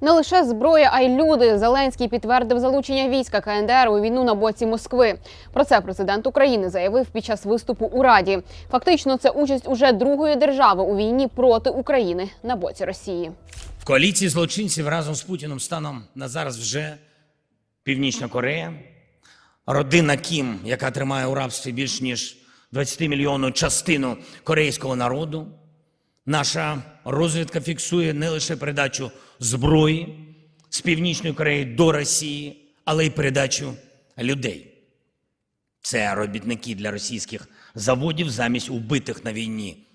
Не лише зброя, а й люди. Зеленський підтвердив залучення війська КНДР у війну на боці Москви. Про це президент України заявив під час виступу у Раді. Фактично, це участь уже другої держави у війні проти України на боці Росії. В коаліції злочинців разом з Путіним станом на зараз вже Північна Корея, родина Кім, яка тримає у рабстві більш ніж 20 мільйонну частину корейського народу. Наша розвідка фіксує не лише передачу зброї з Північної Кореї до Росії, але й передачу людей. Це робітники для російських заводів замість убитих на війні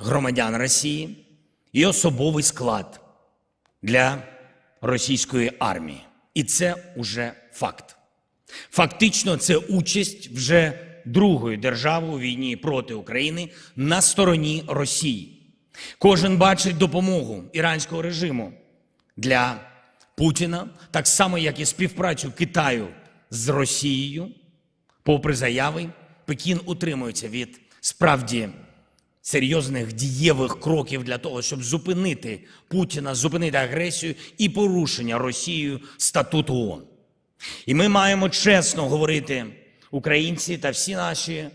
громадян Росії і особовий склад для російської армії. І це уже факт. Фактично, це участь вже другої держави у війні проти України на стороні Росії. Кожен бачить допомогу іранського режиму для Путіна, так само, як і співпрацю Китаю з Росією. Попри заяви, Пекін утримується від справді серйозних дієвих кроків для того, щоб зупинити Путіна, зупинити агресію і порушення Росією статуту ООН. І ми маємо чесно говорити, українці та всі наші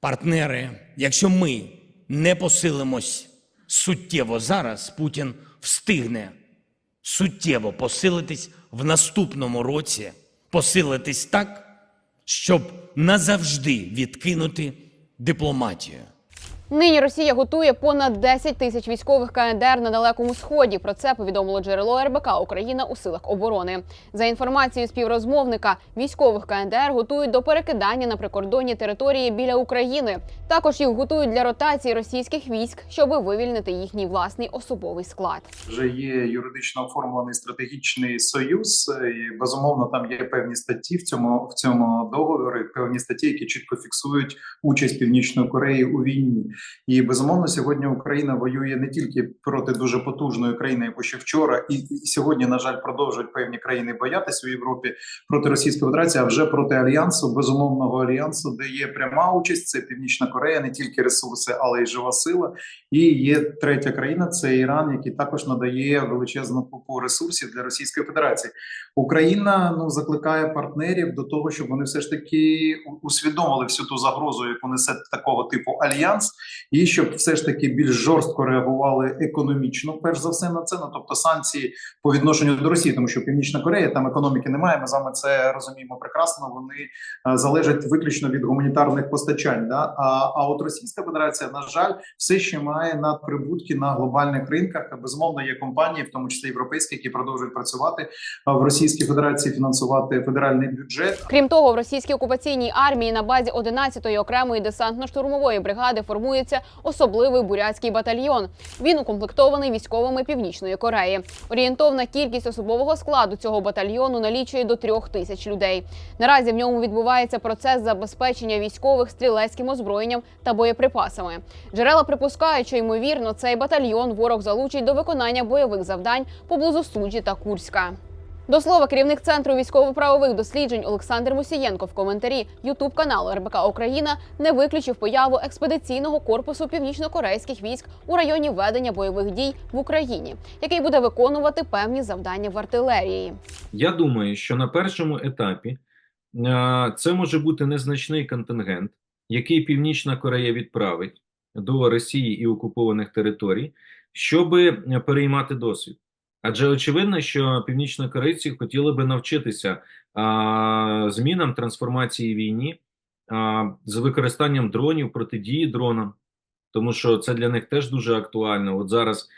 партнери, якщо ми не посилимось суттєво зараз, Путін встигне суттєво посилитись в наступному році, посилитись так, щоб назавжди відкинути дипломатію. Нині Росія готує понад 10 тисяч військових КНДР на далекому сході. Про це повідомило джерело РБК Україна у силах оборони. За інформацією співрозмовника, військових КНДР готують до перекидання на прикордонні території біля України. Також їх готують для ротації російських військ, щоб вивільнити їхній власний особовий склад. вже є юридично оформлений стратегічний союз, е, і безумовно там є певні статті в цьому в цьому договорі, певні статті, які чітко фіксують участь Північної Кореї у війні. І безумовно, сьогодні Україна воює не тільки проти дуже потужної країни, яку ще вчора, і, сьогодні, на жаль, продовжують певні країни боятися у Європі проти Російської Федерації, а вже проти альянсу, безумовного альянсу, де є пряма участь. Це Північна Корея, не тільки ресурси, але й жива сила. І є третя країна, це Іран, який також надає величезну купу ресурсів для Російської Федерації. Україна ну закликає партнерів до того, щоб вони все ж таки усвідомили всю ту загрозу, яку несе такого типу альянс, і щоб все ж таки більш жорстко реагували економічно, перш за все на це. Ну тобто санкції по відношенню до Росії, тому що Північна Корея там економіки немає. Ми з вами це розуміємо прекрасно. Вони е, залежать виключно від гуманітарних постачань. Да? А, а от Російська Федерація, на жаль, все ще має надприбутки на глобальних ринках. Безумовно, є компанії, в тому числі європейські, які продовжують працювати в Російській Федерації, фінансувати федеральний бюджет. Крім того, в російській окупаційній армії на базі 11-ї окремої десантно-штурмової бригади формується особливий бурятський батальйон. Він укомплектований військовими північної Кореї. Орієнтовна кількість особового складу цього батальйону налічує до трьох тисяч людей. Наразі в ньому відбувається процес забезпечення військових стрілецьким озброєнням та боєприпасами. Джерела припускають, що ймовірно цей батальйон ворог залучить до виконання бойових завдань поблизу Суджі та Курська. До слова, керівник центру військово-правових досліджень Олександр Мусієнко в коментарі Ютуб каналу РБК Україна не виключив появу експедиційного корпусу північно-корейських військ у районі ведення бойових дій в Україні, який буде виконувати певні завдання в артилерії. Я думаю, що на першому етапі е, це може бути незначний контингент, який Північна Корея відправить до Росії і окупованих територій, щоб переймати досвід. Адже очевидно, що північнокорейці хотіли би навчитися а, змінам трансформації війні а, з використанням дронів, протидії дронам, тому що це для них теж дуже актуально. От зараз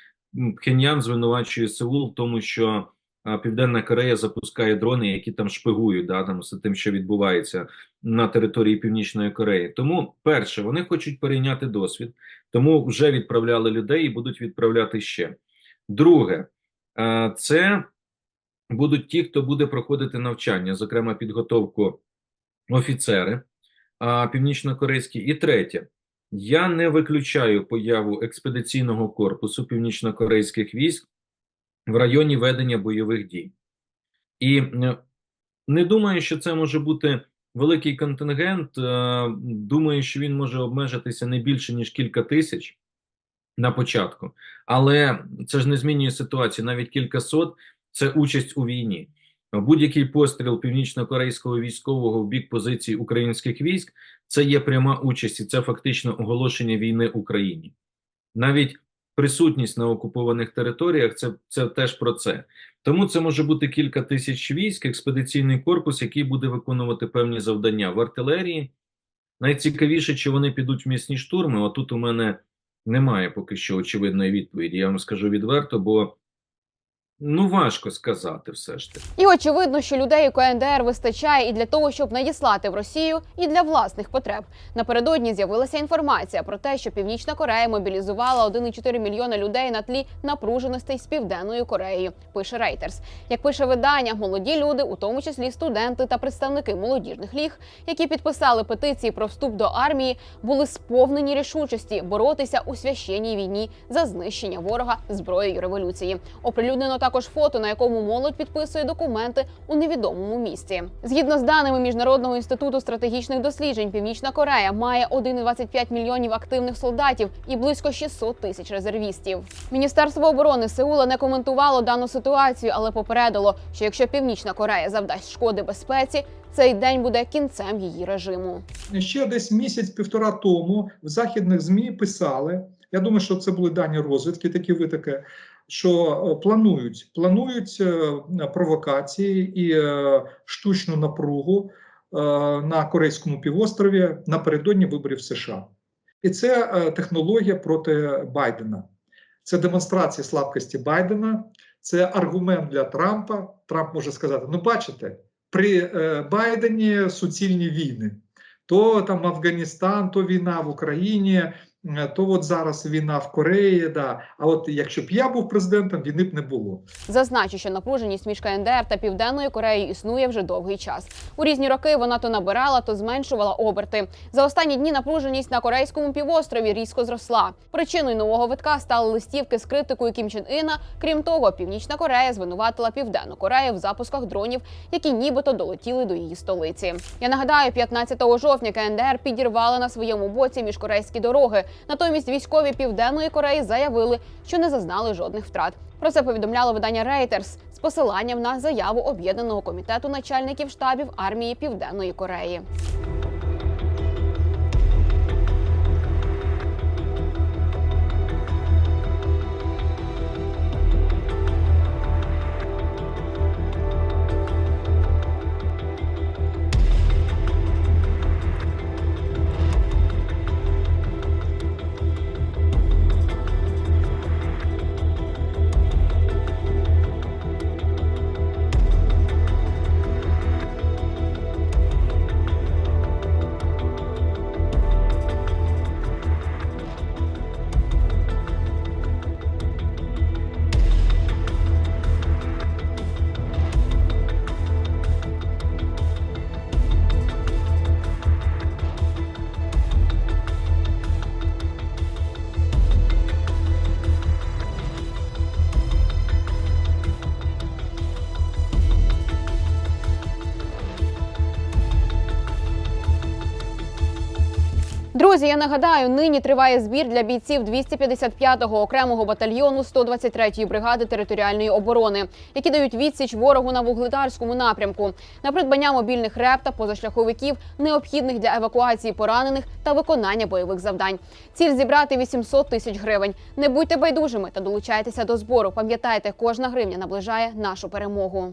Пхеньян звинувачує Сеул в тому, що а, Південна Корея запускає дрони, які там шпигують да, там, з тим, що відбувається на території Північної Кореї. Тому, перше, вони хочуть перейняти досвід, тому вже відправляли людей і будуть відправляти ще. Друге, це будуть ті, хто буде проходити навчання, зокрема підготовку офіцери північнокорейські. І третє, я не виключаю появу експедиційного корпусу північнокорейських військ в районі ведення бойових дій. І не думаю, що це може бути великий контингент. Е, Думаю, що він може обмежитися не більше ніж кілька тисяч. На початку. Але це ж не змінює ситуацію. Навіть кількасот це участь у війні. Будь-який постріл північно-корейського військового в бік позицій українських військ це є пряма участь, і це фактично оголошення війни Україні. Навіть присутність на окупованих територіях це, це теж про це. Тому це може бути кілька тисяч військ, експедиційний корпус, який буде виконувати певні завдання в артилерії. Найцікавіше, чи вони підуть в місні штурми. Отут у мене немає поки що очевидної відповіді. Я вам скажу відверто, бо ну важко сказати все ж таки. І очевидно, що людей у КНДР вистачає і для того, щоб надіслати в Росію, і для власних потреб. Напередодні з'явилася інформація про те, що Північна Корея мобілізувала 1,4 мільйона людей на тлі напруженостей з південною Кореєю. Пише Reuters. Як пише видання, молоді люди, у тому числі студенти та представники молодіжних ліг, які підписали петиції про вступ до армії, були сповнені рішучості боротися у священній війні за знищення ворога зброєю революції. Оприлюднено також фото, на якому молодь підписує документи у невідомому місці. Згідно з даними міжнародного інституту стратегічних досліджень, Північна Корея має 1,25 мільйонів активних солдатів і близько 600 тисяч резервістів. Міністерство оборони Сеула не коментувало дану ситуацію, але попередило, що якщо Північна Корея завдасть шкоди безпеці, цей день буде кінцем її режиму. Ще десь місяць-півтора тому в західних ЗМІ писали. Я думаю, що це були дані розвідки, такі витоки, що е, планують планують е, провокації і е, штучну напругу на Корейському півострові напередодні виборів США. І це технологія проти Байдена. Це демонстрація слабкості Байдена, це аргумент для Трампа. Трамп може сказати: ну, бачите, при Байдені суцільні війни. То там Афганістан, то війна в Україні, то от зараз війна в Кореї. Да. А от якщо б я був президентом, війни б не було. Зазначу, що напруженість між КНДР та Південною Кореєю існує вже довгий час. У різні роки вона то набирала, то зменшувала оберти. За останні дні напруженість на корейському півострові різко зросла. Причиною нового витка стали листівки з критикою Кім Чен Іна. Крім того, Північна Корея звинуватила Південну Корею в запусках дронів, які нібито долетіли до її столиці. Я нагадаю, 15 жовтня КНДР підірвала на своєму боці міжкорейські дороги. Натомість військові Південної Кореї заявили, що не зазнали жодних втрат. Про це повідомляло видання Reuters з посиланням на заяву об'єднаного комітету начальників штабів армії Південної Кореї. Друзі, я нагадаю, нині триває збір для бійців 255-го окремого батальйону 123-ї бригади територіальної оборони, які дають відсіч ворогу на вугледарському напрямку на придбання мобільних реп та позашляховиків, необхідних для евакуації поранених та виконання бойових завдань. Ціль зібрати 800 тисяч гривень. Не будьте байдужими та долучайтеся до збору. Пам'ятайте, кожна гривня наближає нашу перемогу.